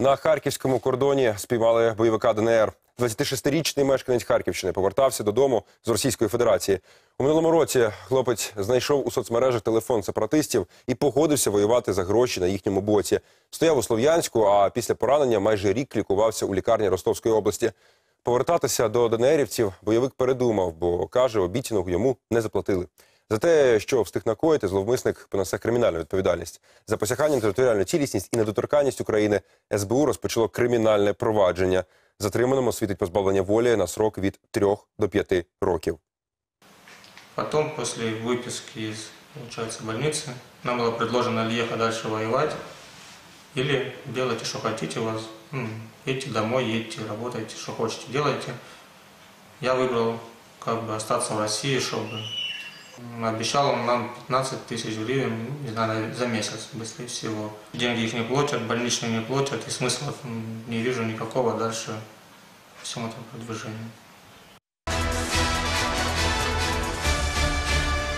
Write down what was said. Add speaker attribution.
Speaker 1: На харківському кордоні спіймали бойовика ДНР. 26-річний мешканець Харківщини повертався додому з Російської Федерації. У минулому році хлопець знайшов у соцмережах телефон сепаратистів і погодився воювати за гроші на їхньому боці. Стояв у Слов'янську, а після поранення майже рік лікувався у лікарні Ростовської області. Повертатися до ДНРівців бойовик передумав, бо каже, обіцяного йому не заплатили. За те, що встиг накоїти, зловмисник понесе кримінальну відповідальність. За посягання на територіальну цілісність і недоторканність України СБУ розпочало кримінальне провадження. Затриманому світить позбавлення волі на срок від 3 до 5 років.
Speaker 2: Потом, после выписки из, получается, больницы, нам было предложено или ехать дальше воевать, или делайте, что хотите у вас. М, Едьте домой, едьте, работайте, что хотите, делайте. Я выбрал как бы остаться в России, чтобы м, обещал он нам 15 тысяч гривен, не знаю, за месяц, быстрее всего. Деньги их не платят, больничные не платят, и смысла не вижу никакого дальше всему этому продвижению.